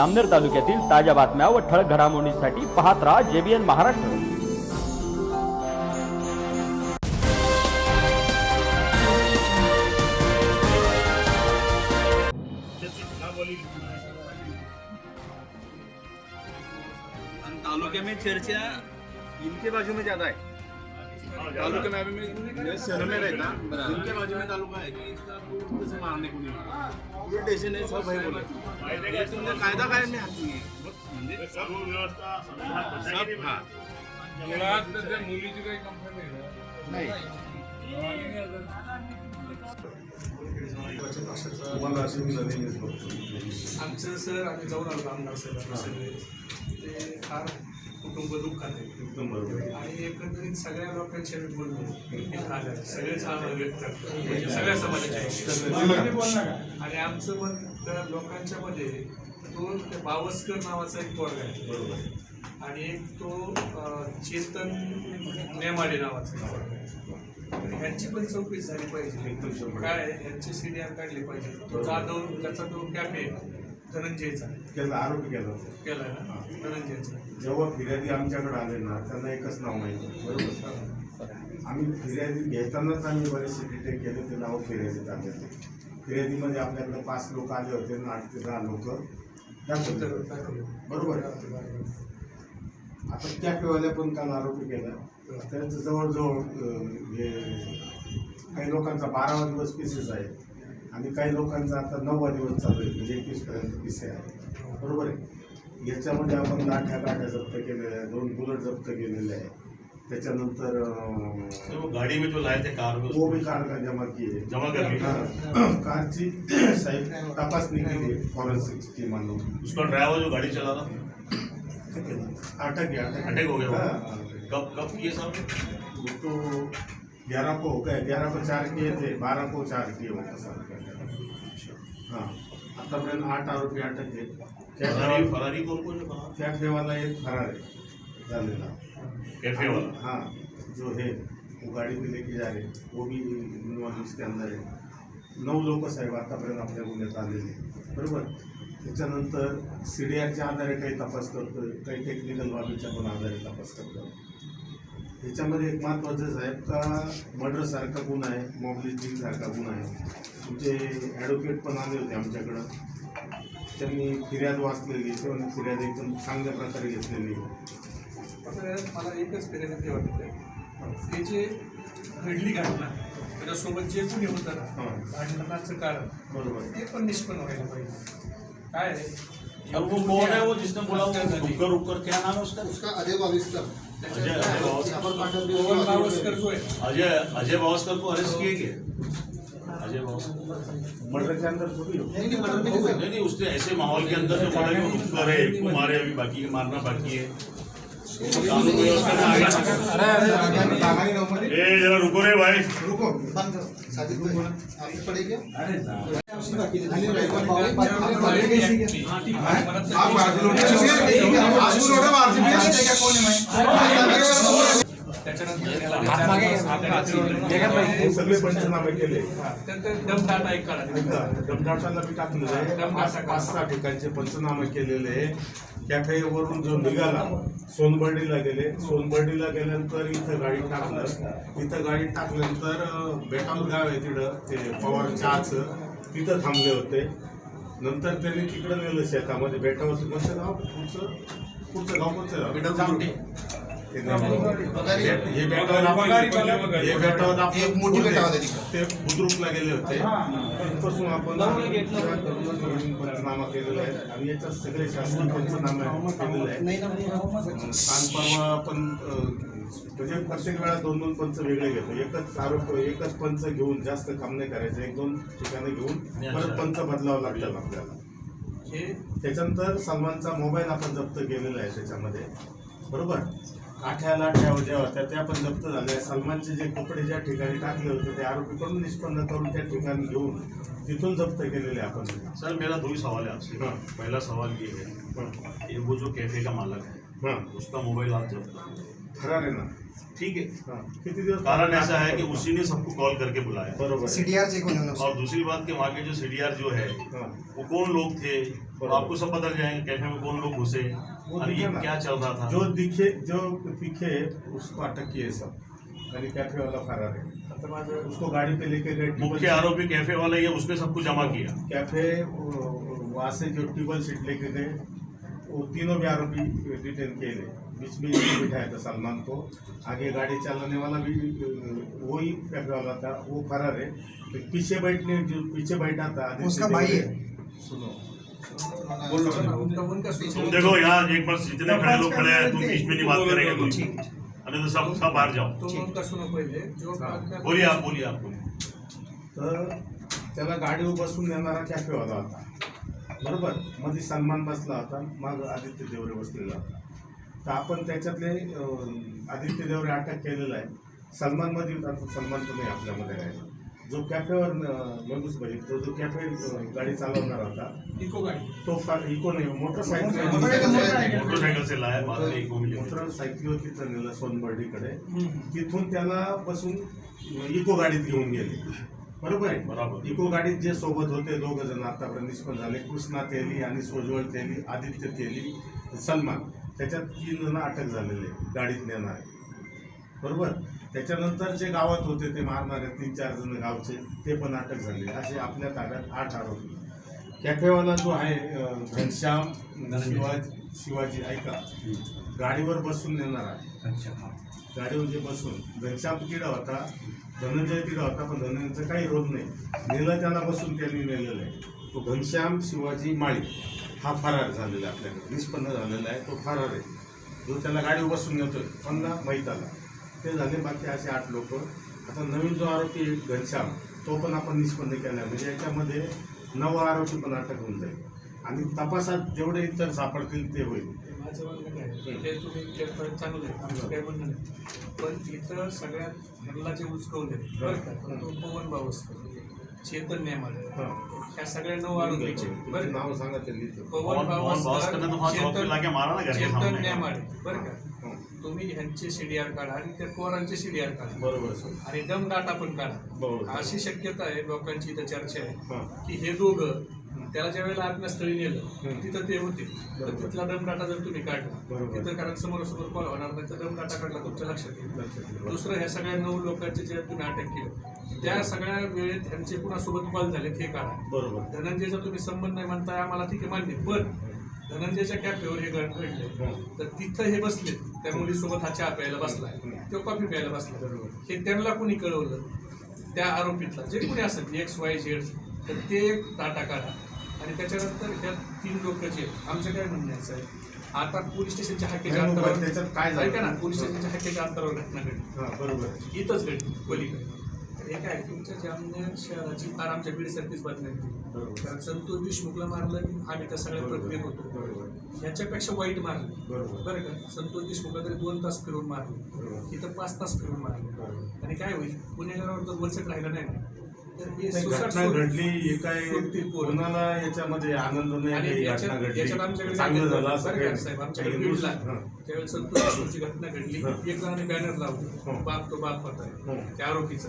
अमनेर तालुक्यातील ताज्या बातम्या व ठळक घडामोडींसाठी पाहत राहा जेबीएन महाराष्ट्र. और तालुके में चर्चा इनके बाजू में ज्यादा है तालुके में अभी शहर में रहता इनके बाजू में तालुका है कि इसका दूर से मारने को नहीं पूरे स्टेशन है सब है बोले ये तुमने कायदा कायम में नाही म्हणजे सर्व व्यवस्था सब हा मुळात तर त्या मुलीची काही कंप्लेंट बघतो आमचं सर आम्ही जाऊन आलो आमदार सर ते फार कुटुंब दुःखात आहे. एकदम बरोबर आहे. आणि एकंदरीत सगळ्या लोकांच्या मी आल्या सगळेच आभार व्यक्त. करतात म्हणजे सगळ्या समाजाच्या आणि आमचं पण त्या लोकांच्या मध्ये तो ते बावस्कर नावाचा एक वर्ग आहे. आणि एक तो चेतन नेमाडे नावाचा एक वर्ग आहे. तर ह्यांची पण चौकशी झाली पाहिजे. काय ह्यांचे सी डी आर काढले पाहिजे. तो जाधव त्याचा तो कॅफे धनंजयचा. त्याला आरोपी केला होता. केलाय ना? धनंजयचा. जेव्हा फिर्यादी आमच्याकडे आले ना त्यांना एकच नाव माहिती बरोबर? आम्ही फिर्यादी घेतानाच आम्ही बरेचसे डिटेल केले ते नाव फिर्यादीत आले होते. फिर्यादीमध्ये आपल्याकडे पाच लोक आले होते आणि आठ ते दहा लोक. बरोबर? आता त्या पिवाल्या पण काल आरोपी केला. त्यांचं जवळजवळ हे काही लोकांचा बारावा दिवस पीसेस आहे. आणि काही लोकांचा आता नववा दिवस चालू आहे म्हणजे एकवीसपर्यंत पिसे आहे. बरोबर आहे? याच्यामध्ये आपण लाठ्या काठ्या जप्त केलेल्या आहे दोन बुलेट जप्त केलेले आहे त्याच्यानंतर वो गाड़ी में जो लाए थे कार में वो भी कार का जमा किए जमा कर हाँ, कारची साहेब तपासणी केली फॉरेन्सिक टीमानं. उसका ड्राइवर जो गाड़ी चला रहा अटक गया अटक हो गया? हाँ, कब कब किए साहब तो ग्यारह को हो गए ग्यारह को चार किए थे बारह को चार किए होते साथ हाँ. आतापर्यंत आठ आरोपी अटक आहे त्या फरारी ठेवा- फरारी कौन कौन है फरार? त्या ठेवाला एक फरार आहे. झालेला. कैफे वाला हाँ. जो है वो गाड़ी पे लेके जा रहे वो भी इन्वॉल्व इसके अंदर आहे. नऊ लोक साहेब आतापर्यंत आपल्या गुन्ह्यात आलेले बरोबर? त्याच्यानंतर सी डी आरच्या आधारे काही तपास करतोय. काही टेक्निकल बाबीच्या पण आधारे तपास करतोय. याच्यामध्ये एक महत्त्वाचं साहेब का मर्डरसारखा गुन्हा आहे? मॉबलिस्टिंग सारखा गुन्हा आहे. तुमचे ॲडव्होकेट पण आले होते आमच्याकडं. त्यांनी फिर्याद वाचलेली किंवा फिर्याद एकदम चांगल्या प्रकारे घेतलेली. मला एकच फिर्यादी वाटतं. ते जे घडली घटना त्याच्यासोबत जे कोणी होतं ना हां. भांडणाचं कारण बरोबर. ते पण निष्पन्न व्हायला पाहिजे. काय आहे? अब वो कौन है वो जिसने बोला वो रुक कर रुक कर क्या नाम है उसका? उसका अजय बाविस्कर. अजय अजय बावस्कर. जो आहे. अजय अजय बावस्कर को अरेस्ट किए गए अजय बावस्कर मर्डरच्या अंदर थोडी हो नहीं नहीं मर्डर नहीं हुआ नहीं नहीं उसने ऐसे माहौल के अंदर जो बोला कि रुक कर है एक को मारे अभी बाकी के मारना बाकी है कानून व्यवस्था में आगे ए जरा रुको रे भाई रुको बंद करो साजिद भाई आपसे पढ़े क्या हे सगळे पंचनामे केले. दम डाटा एक पाच पाच सहा ठिकाणचे पंचनामे केलेले. आहे कॅफेवरून जो निघाला सोनबर्डीला गेले. सोनबर्डीला गेल्यानंतर इथं गाडी टाकलं. इथं गाडी टाकल्यानंतर बेटाल गाव आहे तिथं ते पवार चहाचं. तिथं थांबले होते. नंतर त्यांनी तिकडं नेलं शेतामध्ये. बेटावर कोणतं गाव? पुढचं? पुढचं गाव कोणतं? गाव नाही. हे बेटावर एक मोठी बेटावर ते बुद्रुकला गेले होते तिथपासून आपण पंचनामा केलेला आहे आणि याच्यात सगळे शासन पंचनामा केलेलं आहे आपण पण म्हणजे प्रत्येक वेळा दोन दोन पंच वेगळे घेतो एकच आरोप एकच पंच घेऊन जास्त काम नाही करायचं एक दोन ठिकाणी घेऊन परत पंच बदलावं लागलं आपल्याला त्याच्यानंतर सलमानचा मोबाईल आपण जप्त केलेला आहे त्याच्यामध्ये. बरोबर? आठ्या लाठ्या ज्या होत्या त्या पण जप्त झाल्या. सलमानचे जे कपडे ज्या ठिकाणी टाकले होते ते आरोपीकडून निष्पन्न करून त्या ठिकाणी घेऊन तिथून जप्त केलेले आपण. सर मेरा दो ही सवाल है आपसे। हाँ। पहला सवाल ये है कि वो जो कैफे का मालक है हाँ, उसका मोबाइल आप फरार आहे ना? ठीक है। हाँ, किती दिवस कारण ऐसा है कि उसी ने सबको कॉल करके बुलाया। बरोबर. सीडीआर ना और दूसरी बात कि वहाँ के जो सीडीआर जो है हाँ, वो कौन लोग थे? और आपको सब पता जाएंगे कैफे में कौन लोग घुसे। ये ना। क्या चल रहा था? जो दिखे जो दिखे उसको अटक किए सब। आणि कैफ़े वाला फरार है। उसको गाड़ी पे लेके गए मुख्य आरोपी कैफ़े वाला ही है उसने सबको जमा किया। कैफ़े वहाँ से जो टेबल सीट लेके गए वो तीनों भी आरोपी डिटेन किए गए। बीच में बिठाया था सलमान को। आगे गाड़ी चलाने वाला भी वही कैफ़े वाला था वो फरार है। तो पीछे बैठने जो पीछे बैठा था उसका भाई है। सुनो। देखो यहाँ एक बार जितने खड़े लोग खड़े हैं तुम बीच में नहीं बात करेंगे तुम अरे तो सब सब बाहर जाओ। तुम उनका सुनो पहिले जो हाँ. बातम्या- बोलिए आप बोलिए आप बोलिए। तर त्याला गाडीवर बसून नेणारा कॅफेवाला होता. बरोबर? मध्ये सलमान बसला होता मग आदित्य देवरे बसलेला होता. तर आपण त्याच्यातले आदित्य देवरे अटक केलेला आहे. सलमानमध्ये होता तो सलमान तर नाही आपल्यामध्ये राहिला. जो कॅफेवर मनुस भाई तो जो कॅफे गाडी चालवणार होता इको गाडी. तो फार इको नाही मोटरसायकल मोटरसाइकिल से लाया बाद में एक मिले मोटरसायकलीवर तिथं नेलं सोनबर्डीकडे. तिथून त्याला बसून इको गाडीत घेऊन गेले. बरोबर आहे? बरोबर. इको गाडीत जे सोबत होते दोघ जण आतापर्यंत निष्पन्न झाले. कृष्णा तेली आणि सोजवळ तेली आदित्य तेली सलमान. त्याच्यात तीन जण अटक झालेले गाडीत नेणारे. बरोबर? त्याच्यानंतर जे गावात होते ते मारणारे तीन चार जण गावचे ते पण अटक झाले. असे आपल्या ताब्यात आठ आरोपी कॅफेवाला जो आहे घनश्याम शिवाजी शिवाजी ऐका. गाडीवर बसून नेणार आहे. गाडीवर जे बसून. घनश्याम तिकडं होता धनंजय तिकडं होता पण धनंजयचा काही रोग नाही. नेलं त्याला बसून त्यांनी नेलेलं आहे. तो घनश्याम शिवाजी माळी हा फरार झालेला आहे आपल्याकडे. निष्पन्न झालेला आहे तो फरार आहे. जो त्याला गाडीवर बसून नेतोय पंधरा मैताला. ते झाले बाकी असे आठ लोक. आता नवीन जो आरोपी घनश्याम तो पण आपण निष्पन्न केला. म्हणजे याच्यामध्ये नऊ आरोपी पण अटक होऊन जाईल. आणि तपासात जेवढे इतर सापडतील ते होईल. माझं म्हणणं काय आहे, तुम्ही केलं चांगलं आहे आमचं काही म्हणणं नाही. पण इथं सगळ्यात ह्यांना जे उचकवले बरं का? तो पवन बावस्कर चेतन नेमाडे हां. ह्या सगळ्या नऊ आरोपीचे बरं का? नाव सांगा त्यांनी. पवन के चेतन। नेमाडे. बरं का. तुम्ही ह्यांचे सीडीआर काढा आणि त्या पोरांचे सीडीआर काढा. बरोबर सर. आणि दम डाटा पण काढा. बरोबर अशी शक्यता आहे लोकांची इथं चर्चा आहे. हां. की हे दोघं त्याला ज्या वेळेला आत्मस्थळी नेलं हम्म. तिथं ते होते. तर बरोबर. तिथला दम डाटा जर तुम्ही काढला बरोबर. तिथं कारण समोर समोर कॉल होणार नाही तर दम डाटा काढला तुमच्या लक्षात येईल. लक्षात येईल. दुसरं ह्या सगळ्या नऊ लोकांचे जे तुम्ही अटक केलं त्या सगळ्या वेळेत ह्यांचे कुणासोबत कॉल झालेत हे काढा. बरोबर. धनंजयचा तुम्ही संबंध नाही म्हणताय आम्हाला ठीक आहे मान्य पण धनंजयच्या कॅफेवर हे घडले हं. तर तिथं हे बसले त्या मुलीसोबत हा चहा प्यायला बसलाय. हं. तो कॉफी प्यायला बसला बरोबर. हे त्यांना कोणी कळवलं? त्या आरोपीतला. जे कोणी असेल एक्स वाय झेड तर ते एक डाटा काढा. आणि त्याच्यानंतर ह्या तीन लोक जे आमचं काय म्हणणं आहे साहेब? आता पोलीस स्टेशनच्या हाकेच्या अंतरावर त्याच्यात काय झालं? ऐका ना पोलीस स्टेशनच्या हाकेच्या अंतरावर घटना घडली. हां बरोबर. इथंच घडली पलीकडे. हे काय तुमच्या जामनेर शहराची फार आमच्या बीडसारखीच बातमी होती बरोबर. कारण संतोष देशमुखला मारलं की आम्ही त्या सगळ्या प्रक्रियेत होतो. बरोबर. ह्याच्यापेक्षा वाईट मारलं. बरोबर. बरं का? संतोष देशमुखला तरी दोन तास फिरून मारलं. इथं पाच तास फिरून मारलं. आणि काय होईल? पुणेकरांवर जर वचक राहिला नाही. हे घटना घडली काय. कोणाला याच्यामध्ये आनंद नाही घटना घडली. चांगलं झालं साहेब? आमच्याकडे. त्यावेळेस घटना. एक जणाने बॅनर. लावलं. बाप तो बाप होता. त्या आरोपीचा.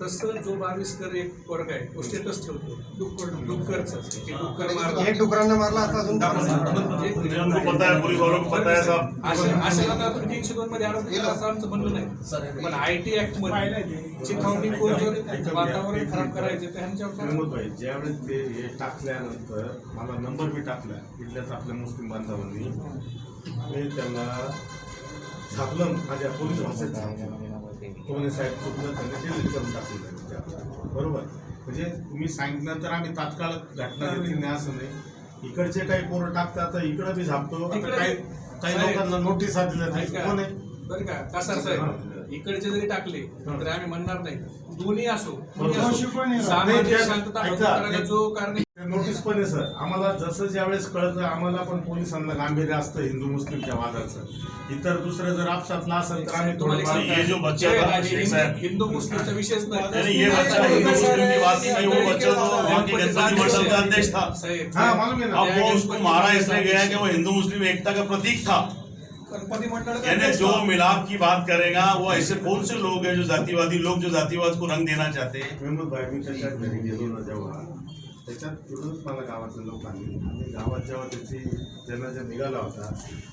तसं जो बावीसकर एक वर्ग आहे तो स्टेटस ठेवतो. डुक्कर डुक्करचा. डुक्कर मारला. डुकरांना मारला आता अजून म्हणजे आपण तीनशे दोन मध्ये आरोप केला असं आमचं म्हणणं नाही. पण आय टी ऍक्टमध्ये चिथावणी वातावरण खराब करायचे ज्यावेळेस ते हे टाकल्यानंतर मला नंबर बी टाकला इथल्याच आपल्या मुस्लिम बांधवांनी. मी त्यांना झापलं माझ्या पोलीस भाषेत कोणी साहेब चुकलं त्यांनी डिलीट करून टाकलं. बरोबर? म्हणजे तुम्ही सांगितल्यानंतर आम्ही तात्काळ घटना घेतली नाही असं नाही इकडचे काही पोरं टाकतात तर इकडं बी झापतो. आता काही काही लोकांना नोटीस दिल्या नाही. कोण आहे? बरं का? कसा साहेब इकडचे जरी टाकले तर आम्ही म्हणणार नाही. दोन्ही असो. असो. शांतता जो कारण नोटीस पण आहे सर. आम्हाला जसं ज्यावेळेस कळतं आम्हाला पण पोलिसांना गांभीर्य असतं हिंदू मुस्लिमच्या वादाचं. इतर दुसरं जर आपसातला असेल तर आम्ही ये जो बच्चा था, शेख हिंदू- साहेब. हिंदू मुस्लिमचा विषयच नहीं, नाही ये बच्चा हिंदू मुस्लिम की बात ही नहीं वो बच्चा तो वहाँ के गणपति मंडल का अध्यक्ष था. साहेब हाँ, मालूम है ना। अब वो उसको मारा इसलिए गया कि वो हिंदू मुस्लिम एकता का प्रतीक था? यानी जो मिलाप की बात करेगा वो ऐसे कौन से लोग हैं जो जातिवादी लोग जो जातिवाद को रंग देना चाहते हैं? मेहमूद भाई मी त्याच्या घरी गेलो ना जेव्हा त्याच्यात तिथूनच मला गावातले लोक आले. आणि गावात जेव्हा त्याची जनाजा निघाला होता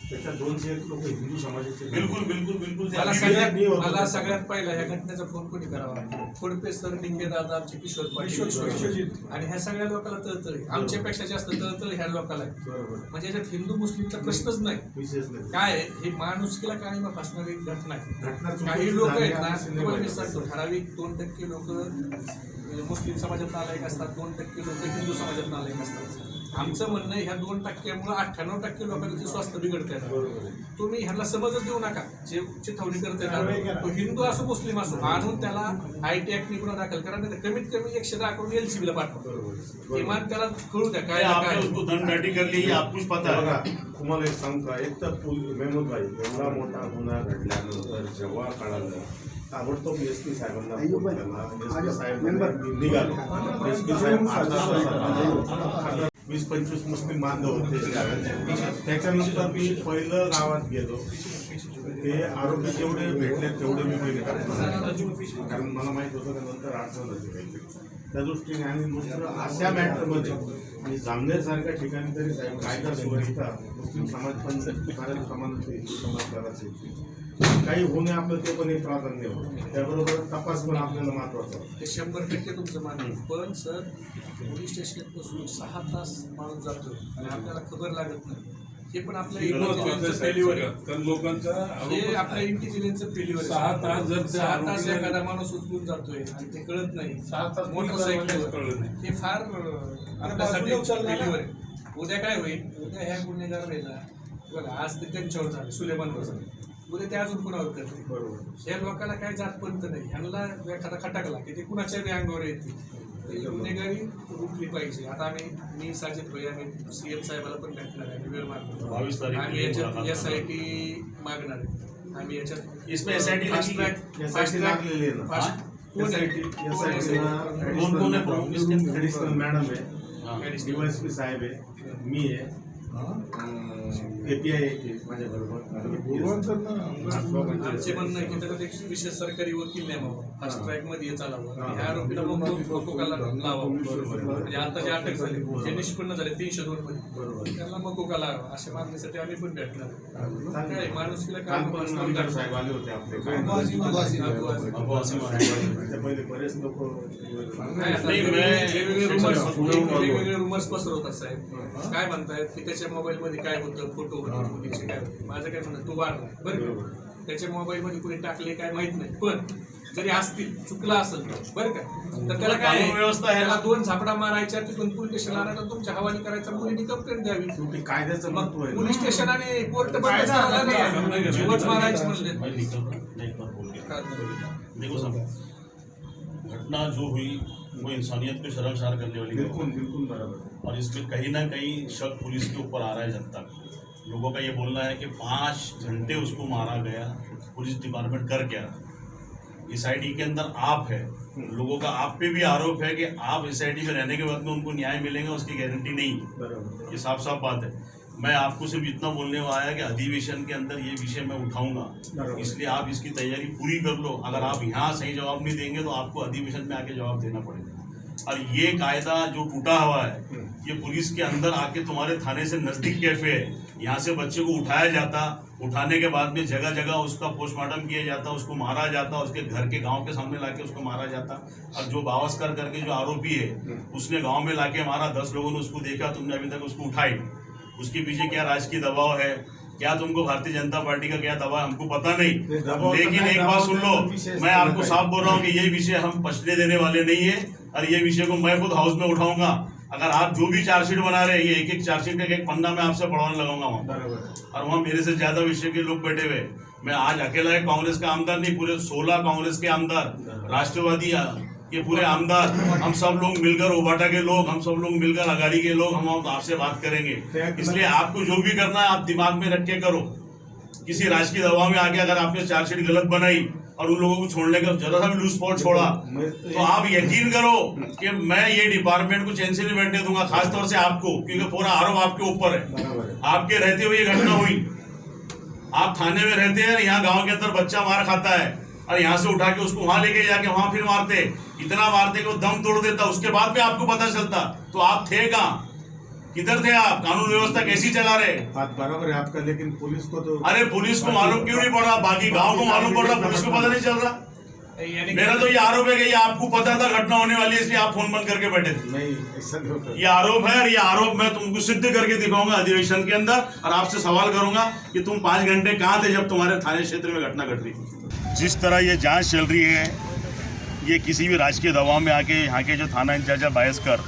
त्याच्यात दोनशे एक लोक हिंदू समाजाचे बिल्कुल बिल्कुल बिल्कुल. मला सगळ्यात. मला सगळ्यात पहिला ह्या घटनेचा फोन कोणी करावा? खोडपे सर डिंगे दादा आमचे किशोर पाटील. आणि ह्या सगळ्या लोकांना तळतळ. आमच्यापेक्षा जास्त तळतळ ह्या लोकांना आहे. बरोबर. म्हणजे याच्यात हिंदू मुस्लिमचा प्रश्नच नाही. विशेष नाही. काय हे माणुसकीला काळीमा फासणारी एक घटना आहे. काही लोक आहेत ना ठराविक दोन टक्के लोक म्हणजे मुस्लिम समाजात नालायक असतात दोन टक्के लोक हिंदू समाजात नालायक असतात. आमचं म्हणणं आहे, ह्या दोन टक्क्यामुळे अठ्ठ्याण्णव टक्के लोकांचे स्वास्थ्य बिघडत आहे. तुम्ही ह्याला समजच देऊ नका. जे चिथावणी करते ना तो हिंदू असो मुस्लिम असो आणून त्याला आय टी ऍक्ट गुन्हा दाखल करा नाही कमीत कमी एकशे दहा करून एलसीबी ला पाठवा. बरोबर. आहे. किमान त्याला कळू द्या काय तुम्हाला एक सांगू का एक तर पुल- मेहमूद भाई एवढा मोठा गुन्हा घडल्यानंतर जेव्हा कळालं ताबडतोब एस पी साहेबांना फोन केला. एस पी साहेब निघालो. एस पी साहेब वीस पंचवीस मुस्लिम बांधव होते त्याच्यानंतर मी पहिलं गावात गेलो ते आरोग्य जेवढे भेटले तेवढे मी पहिले कारण मला माहीत होतं त्यानंतर नंतर अडचण त्या दृष्टीने आणि दुसरं अशा मॅटरमध्ये आणि जामनेरसारख्या ठिकाणी तरी कायदा सुव्यवस्था मुस्लिम समाज पण मराठी समाज हिंदू काही होणे आपलं ते पण एक प्राधान्य होतं. त्याबरोबर तपास पण आपल्याला महत्त्वाचा होता. ते शंभर टक्के तुमचं मान्य पण सर पोलीस स्टेशनात बसून सहा तास माणूस जातोय आणि आपल्याला खबर लागत नाही. हे पण आपल्या फेल्युअर तर लोकांचा हे आरोप आपल्या इंटेलिजन्सचं फेल्युअर सहा तास जर सहा तास एखादा माणूस उचलून जातोय आणि ते कळत नाही. सहा तास मोटरसायकल कळलं नाही. हे फार अं, आपल्यासाठी फेल्युअर आहे. उद्या काय होईल? उद्या ह्या गुन्हेगार वेळेला बघा आज ते त्यांच्यावर झालं. सुलेमानवर झालं उद्या ते अजून कुणावर करते. बरोबर. या लोकांना काय जात पंत नाही. ह्यांना एखादा खटाकला की ते कुणाच्या बी अंगावर येते गुन्हेगारी रुकली पाहिजे. आता आम्ही मी साजिद भाई आम्ही सीएम साहेबाला पण भेटणार आहे. वेळ तारीख आम्ही याच्यात एस आय टी मागणार आहे. आम्ही याच्यात इसमें SIT फास्ट लगी है? ट्रॅक? फास्ट कोण आहे? कोण कोण आहे? ऍडिशनल मॅडम आहे. हाँ. साहेब आहे. मी आहे. आमचे म्हणणं आहे की एक विशेष सरकारी वकील नेमावा फास्ट ट्रॅकमध्ये चालावं आणि ह्या आरोपीला मकोकाला लावावं म्हणजे आता जे अटक झाली जे निष्पन्न झाले तीनशे दोन बरोबर. मध्ये त्यांना मकोका लावा. अशा मागणीसाठी आम्ही पण भेटणार काय माणुसकीला आमदार साहेब आले होते आपले. पहिले बरेच लोक नाही. वेगवेगळे रुमर्स पसरवतात साहेब. काय म्हणतायत? की त्याच्या मोबाईल मध्ये काय होतं फोटो होते मुलीचे काय होते माझं काय म्हणणं तू वाढला बरं का? त्याच्या मोबाईल मध्ये कुणी टाकले काय माहीत नाही पण जरी असतील चुकला असेल बरं का? तर त्याला काय व्यवस्था आहे ना. त्याला दोन झापडा मारायच्या तिथून पोलीस स्टेशन आणायचं तुमच्या हवाली करायचा मुलीने कंप्लेंट द्यावी. कायद्याचं मग पोलीस स्टेशन आणि कोर्ट कायदा आता नाही जीवच मारायचे म्हणले मैं निकल रहा हूं, मैं एक बार बोल के देखो साहब घटना जो हुई वो इंसानियत को शर्मसार करने वाली बिल्कुल है। बिल्कुल बराबर. और इसमें कहीं ना कहीं शक पुलिस के ऊपर आ रहा है जनता का लोगों का ये बोलना है कि पाँच घंटे उसको मारा गया पुलिस डिपार्टमेंट कर क्या आई के अंदर आप है। लोगों का आप पे भी आरोप है कि आप एस आई में रहने के बाद में उनको न्याय मिलेगा उसकी गारंटी नहीं। ये साफ़ साफ़ बात है। मैं आपको सिर्फ़ इतना बोलने को आया कि अधिवेशन के अंदर ये विषय मैं उठाऊँगा। इसलिए आप इसकी तैयारी पूरी कर लो। अगर आप यहाँ सही जवाब नहीं देंगे तो आपको अधिवेशन में आके जवाब देना पड़ेगा। और ये कायदा जो टूटा हुआ है ये पुलिस के अंदर आके तुम्हारे थाने से नज़दीक कैफ़े है। यहाँ से बच्चे को उठाया जाता उठाने के बाद में जगह जगह उसका पोस्टमार्टम किया जाता उसको मारा जाता उसके घर के गाँव के सामने लाके उसको मारा जाता। और जो बावस्कर करके जो आरोपी है उसने गाँव में लाके मारा दस लोगों ने उसको देखा तुमने अभी तक उसको उठाई। उसके पीछे क्या राजकीय दबाव है? क्या तुमको भारतीय जनता पार्टी का क्या दबाव हमको पता नहीं, तो लेकिन एक बात सुन तो लो मैं आपको साफ़ बोल रहा हूँ कि ये विषय हम पछले देने वाले नहीं है। और ये विषय को मैं खुद हाउस में उठाऊँगा। अगर आप जो भी चार्जशीट बना रहे हैं ये एक एक चार्जशीट का एक एक पन्ना मैं आपसे पढ़वाने लगाऊँगा वहाँ। और वहाँ मेरे से ज़्यादा विषय के लोग बैठे हुए मैं आज अकेला एक कांग्रेस का आमदार नहीं पूरे सोलह कांग्रेस के आमदार राष्ट्रवादी ये पूरे आमदार हम सब लोग मिलकर ओबाटा के लोग हम सब लोग मिलकर अगाड़ी के लोग हम आपसे बात करेंगे। इसलिए आपको जो भी करना है आप दिमाग में रख के करो। किसी राजकीय दबाव में आके अगर आपने चार्जशीट गलत बनाई और उन लोगों को छोड़ने का जरा सा भी लूज स्पॉट छोड़ा। तो आप यकीन करो कि मैं ये डिपार्टमेंट को चैन से नहीं बैठने दूँगा खासतौर से आपको क्योंकि पूरा आरोप आपके ऊपर है। आपके रहते हुए ये घटना हुई। आप थाने में रहते हैं यहाँ गाँव के अंदर बच्चा मार खाता है और यहाँ से उठा के उसको वहाँ लेके जाके वहाँ फिर मारते इतना मारते कि वो दम तोड़ देता उसके बाद में आपको पता चलता। तो आप थे कहाँ? किधर थे आप? कानून व्यवस्था कैसी चला रहे? बात बराबर है आपका लेकिन पुलिस को तो अरे पुलिस को मालूम क्यों नहीं पड़ रहा? बाकी गाँव को मालूम पड़ रहा? पुलिस को पता नहीं चल रहा? मेरा तो ये आरोप है कि ये आपको पता था घटना होने वाली है इसलिए आप फ़ोन बंद करके बैठे थे। नहीं ऐसा नहीं ये आरोप है और ये आरोप मैं तुमको सिद्ध करके दिखाऊँगा अधिवेशन के अंदर और आपसे सवाल करूँगा कि तुम पाँच घंटे कहाँ थे जब तुम्हारे थाने क्षेत्र में घटना घट रही थी? जिस तरह ये जाँच चल रही है ये किसी भी राजकीय दबाव में आके यहाँ के जो थाना इंचार्ज है बायसकर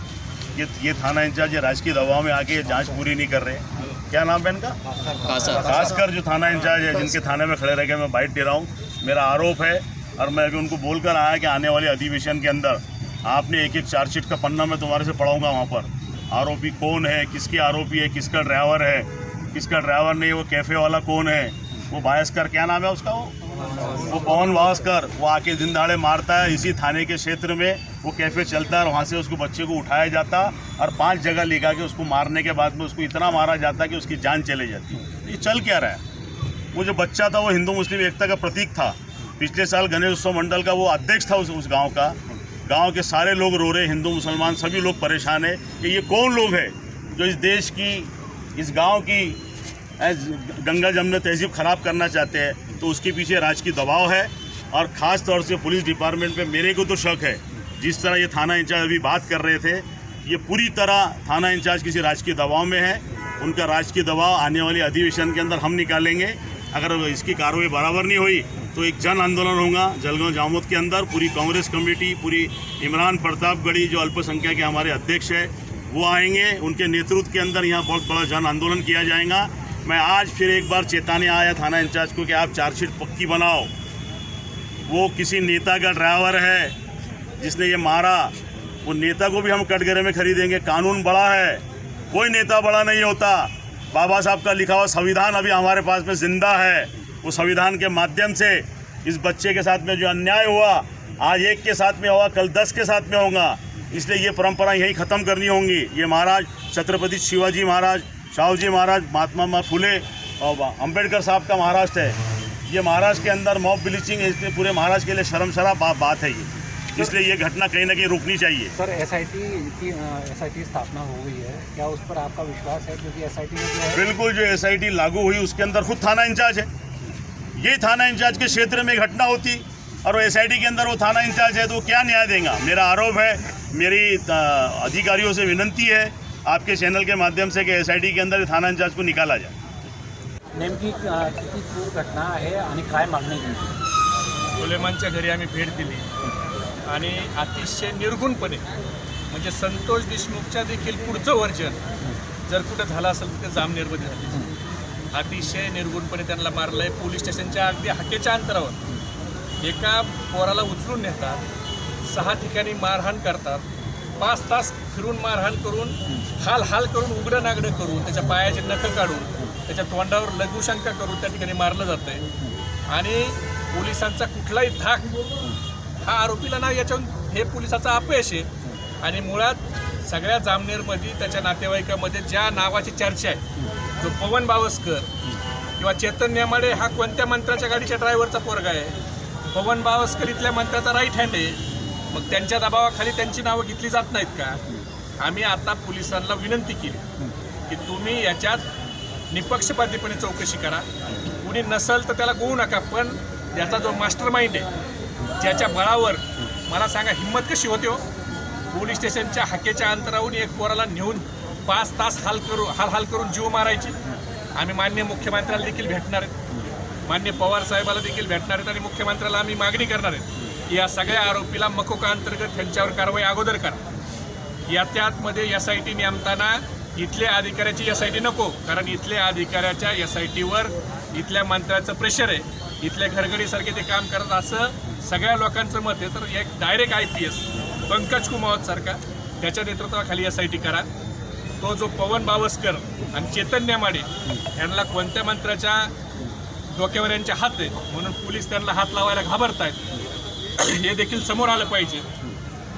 ये ये थाना इंचार्ज ये राजकीय दबाव में आके ये जाँच पूरी नहीं कर रहे। क्या नाम है इनका? खासकर। जो थाना इंचार्ज है जिनके थाने में खड़े रह के मैं बाइट दे रहा हूँ मेरा आरोप है और मैं अभी उनको बोलकर आया कि आने वाले अधिवेशन के अंदर आपने एक एक चार्जशीट का पन्ना मैं तुम्हारे से पढ़ाऊँगा वहाँ पर। आरोपी कौन है किसके आरोपी है किसका ड्राइवर है किसका ड्राइवर नहीं वो कैफ़े वाला कौन है वो बायसकर क्या नाम है उसका वो? वो पवन भास्कर वो आके दिन दहाड़े मारता है, इसी थाने के क्षेत्र में। वो कैफ़े चलता है और वहाँ से उसको बच्चे को उठाया जाता और पाँच जगह ले के उसको मारने के बाद में उसको इतना मारा जाता कि उसकी जान चले जाती। ये चल क्या रहा है? वो जो बच्चा था, वो हिंदू मुस्लिम एकता का प्रतीक था। पिछले साल गणेश उत्सव मंडल का वो अध्यक्ष था उस उस गाँव का। गाँव के सारे लोग रो रहे, हिंदू, मुसलमान, सभी लोग परेशान है कि ये कौन लोग है जो इस देश की, इस गाँव की गंगा जमुना तहजीब खराब करना चाहते हैं? तो उसके पीछे राजकीय दबाव है और ख़ास तौर से पुलिस डिपार्टमेंट पे मेरे को तो शक है। जिस तरह ये थाना इंचार्ज अभी बात कर रहे थे, ये पूरी तरह थाना इंचार्ज किसी राजकीय दबाव में है। उनका राजकीय दबाव आने वाले अधिवेशन के अंदर हम निकालेंगे। अगर इसकी कार्रवाई बराबर नहीं हुई तो एक जन आंदोलन होगा जलगांव जामोद के अंदर। पूरी कांग्रेस कमेटी, पूरी इमरान प्रतापगढ़ी, जो अल्पसंख्यक के हमारे अध्यक्ष है, वो आएँगे। उनके नेतृत्व के अंदर यहाँ बहुत बड़ा जन आंदोलन किया जाएगा। मैं आज फिर एक बार चेताने आया थाना इंचार्ज को कि आप चार्जशीट पक्की बनाओ। वो किसी नेता का ड्राइवर है, जिसने ये मारा। वो नेता को भी हम कटघरे में खरीदेंगे। कानून बड़ा है। कोई नेता बड़ा नहीं होता। बाबा साहब का लिखा हुआ संविधान अभी हमारे पास में ज़िंदा है। वो संविधान के माध्यम से इस बच्चे के साथ में जो अन्याय हुआ, आज एक के साथ में हुआ, कल दस के साथ में होगा। इसलिए ये परंपरा यही ख़त्म करनी होंगी। ये महाराज छत्रपति शिवाजी महाराज शाहू जी महाराज महात्मा मा फुले और अंबेडकर साहब का महाराष्ट्र है। ये महाराष्ट्र के अंदर मॉब ब्लीचिंग है इसलिए पूरे महाराष्ट्र के लिए शर्मसारा बा, बात है ये। इसलिए ये घटना कहीं ना कहीं रुकनी चाहिए। सर एसआईटी की एसआईटी स्थापना हो गई है। क्या उस पर आपका विश्वास है? क्योंकि एसआईटी आई टी बिल्कुल जो एस आई टी लागू हुई उसके अंदर खुद थाना इंचार्ज है। ये थाना इंचार्ज के क्षेत्र में घटना होती और वो एस के अंदर वो थाना इंचार्ज है तो क्या न्याय देगा? मेरा आरोप है मेरी अधिकारियों से विनंती है आपके चैनल के माध्यम से कि एस के अंदर थाना इंचार्ज को निकाला जाए। नेमकी किती क्रूर घटना आहे आणि काय मागणी आहे तुमची? सुलेमानच्या घरी आम्ही भेट दिली. आणि अतिशय निर्गुणपणे म्हणजे संतोष देशमुखच्या देखील पुढचं वर्जन जर कुठं झालं असेल तर ते जामनेरमध्ये झाले. अतिशय निर्गुणपणे त्यांना मारलंय. पोलीस स्टेशनच्या अगदी हाकेच्या अंतरावर. एका पोराला उचलून नेतात सहा ठिकाणी मारहाण करतात. पाच तास फिरून मारहाण करून हाल हाल करून उघडं नागडं करून त्याच्या पायाचे नखं काढून त्याच्या तोंडावर लघुशंका करून त्या ठिकाणी मारलं जातंय. आणि पोलिसांचा कुठलाही धाक हा आरोपीला नाही याच्याहून हे पोलिसाचं अपयश आहे. आणि मुळात सगळ्या जामनेरमध्ये त्याच्या नातेवाईकामध्ये ज्या नावाची चर्चा आहे जो पवन बावस्कर किंवा चेतन नेमाडे हा कोणत्या मंत्र्याच्या गाडीच्या ड्रायव्हरचा पोरगा आहे? पवन बावस्कर इथल्या मंत्र्याचा राईट हँड आहे. मग त्यांच्या दबावाखाली त्यांची नावं घेतली जात नाहीत का? आम्ही आता पोलिसांना विनंती केली की तुम्ही याच्यात निपक्षपातीपणे चौकशी करा. कुणी नसल तर त्याला गोवू नका पण त्याचा जो मास्टर माइंड आहे ज्याच्या बळावर मला सांगा हिंमत कशी होते हो? पोलीस स्टेशनच्या हाकेच्या अंतरावरून एक पोराला नेऊन पाच तास हाल करू हाल हाल करून जीव मारायची. आम्ही मान्य मुख्यमंत्र्याला देखील भेटणार आहेत. मान्य पवार साहेबाला देखील भेटणार आहेत आणि मुख्यमंत्र्याला आम्ही मागणी करणार आहेत. या सगळ्या आरोपीला मकोका अंतर्गत त्यांच्यावर कारवाई अगोदर करा. या त्यातमध्ये एस आय टी नेमताना इथल्या अधिकाऱ्याची एस आय टी नको कारण इथल्या अधिकाऱ्याच्या एस आय टीवर इथल्या मंत्र्याचं प्रेशर आहे. इथल्या घरगडीसारखे ते काम करत असं सगळ्या लोकांचं मत आहे. तर एक direct I P S Pankaj Kumawat सारखा त्याच्या नेतृत्वाखाली एस आय टी करा. तो जो पवन बावस्कर आणि चैतन्य माडे यांना कोणत्या मंत्र्याच्या डोक्यावर यांचे हात आहेत? म्हणून पोलीस त्यांना हात लावायला घाबरत आहेत हे देखील समोर आलं पाहिजे.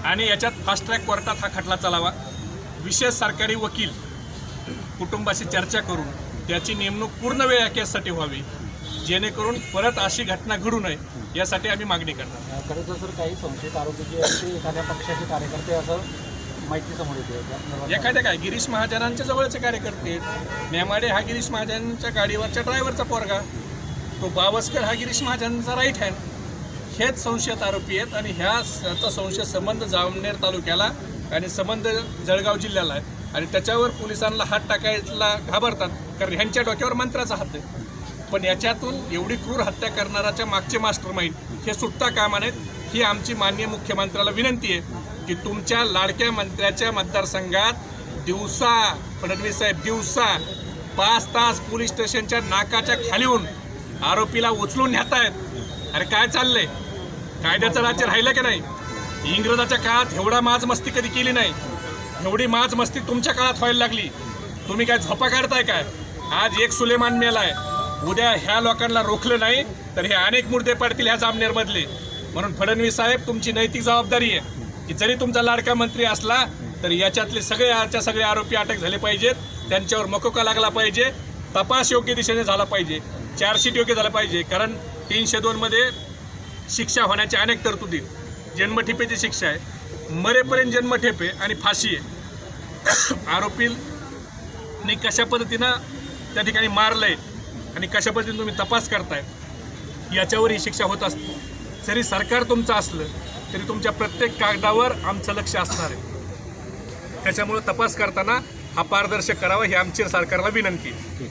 आणि याच्यात फास्ट ट्रॅक कोर्टात हा खटला चालावा. विशेष सरकारी वकील कुटुंबाशी चर्चा करून त्याची नेमणूक पूर्ण वेळ या केससाठी व्हावी. जेणेकरून परत अशी घटना घडू नये यासाठी आम्ही मागणी करणार. खरं तर सर काही संशयित आरोपी जे एखाद्या पक्षाचे कार्यकर्ते असं माहिती समोर येते. एखाद्या काय गिरीश महाजनांच्या जवळचे कार्यकर्ते नेमाडे हा गिरीश महाजनांच्या गाडीवरच्या ड्रायव्हरचा पोरगा. तो बावस्कर हा गिरीश महाजनांचा राईट हँड हेच संशयित आरोपी आहेत आणि ह्याचा संशय संबंध जामनेर तालुक्याला आणि संबंध जळगाव जिल्ह्याला आहे. आणि त्याच्यावर पोलिसांना हात टाकायला घाबरतात कारण ह्यांच्या डोक्यावर मंत्राचा हात आहे. पण याच्यातून एवढी क्रूर हत्या करणाऱ्याच्या मागचे मास्टर माइंड हे सुटता कामा नयेत. ही आमची माननीय मुख्यमंत्र्याला विनंती आहे की तुमच्या लाडक्या मंत्र्याच्या मतदारसंघात दिवसा फडणवीस साहेब दिवसा पाच तास पोलीस स्टेशनच्या नाकाच्या खालीहून आरोपीला उचलून नेत आहेत अरे काय चाललंय? कायद्याचं राज्य राहिलं की नाही? इंग्रजाच्या काळात एवढा माज मस्ती कधी केली नाही? एवढी माज मस्ती तुमच्या काळात व्हायला लागली. तुम्ही काय झोपा काढताय काय? आज एक सुलेमान मेलाय. उद्या ह्या लोकांना रोखलं नाही तर हे अनेक मुर्दे पडतील ह्या जामनेरमधले. म्हणून फडणवीस साहेब तुमची नैतिक जबाबदारी आहे. की जरी तुमचा लाडका मंत्री असला तरी याच्यातले सगळे याच्या सगळे आरोपी अटक झाले पाहिजेत. त्यांच्यावर मकोका लागला पाहिजे. तपास योग्य दिशेने झाला पाहिजे. चार्जशीट योग्य झाला पाहिजे. कारण तीनशे दोनमध्ये शिक्षा होण्याच्या अनेक तरतुदी जन्मठेपेची शिक्षा आहे. मरेपर्यंत जन्मठेपे आणि फाशी आहे. आरोपींनी कशा पद्धतीनं त्या ठिकाणी मारलंय आणि कशा पद्धतीने तुम्ही तपास करताय याच्यावर ही शिक्षा होत असते. जरी सरकार तुमचं असलं तरी तुमच्या प्रत्येक कागदावर आमचं लक्ष असणार आहे. त्याच्यामुळं तपास करताना हा पारदर्शक करावा ही आमची सरकारला विनंती आहे.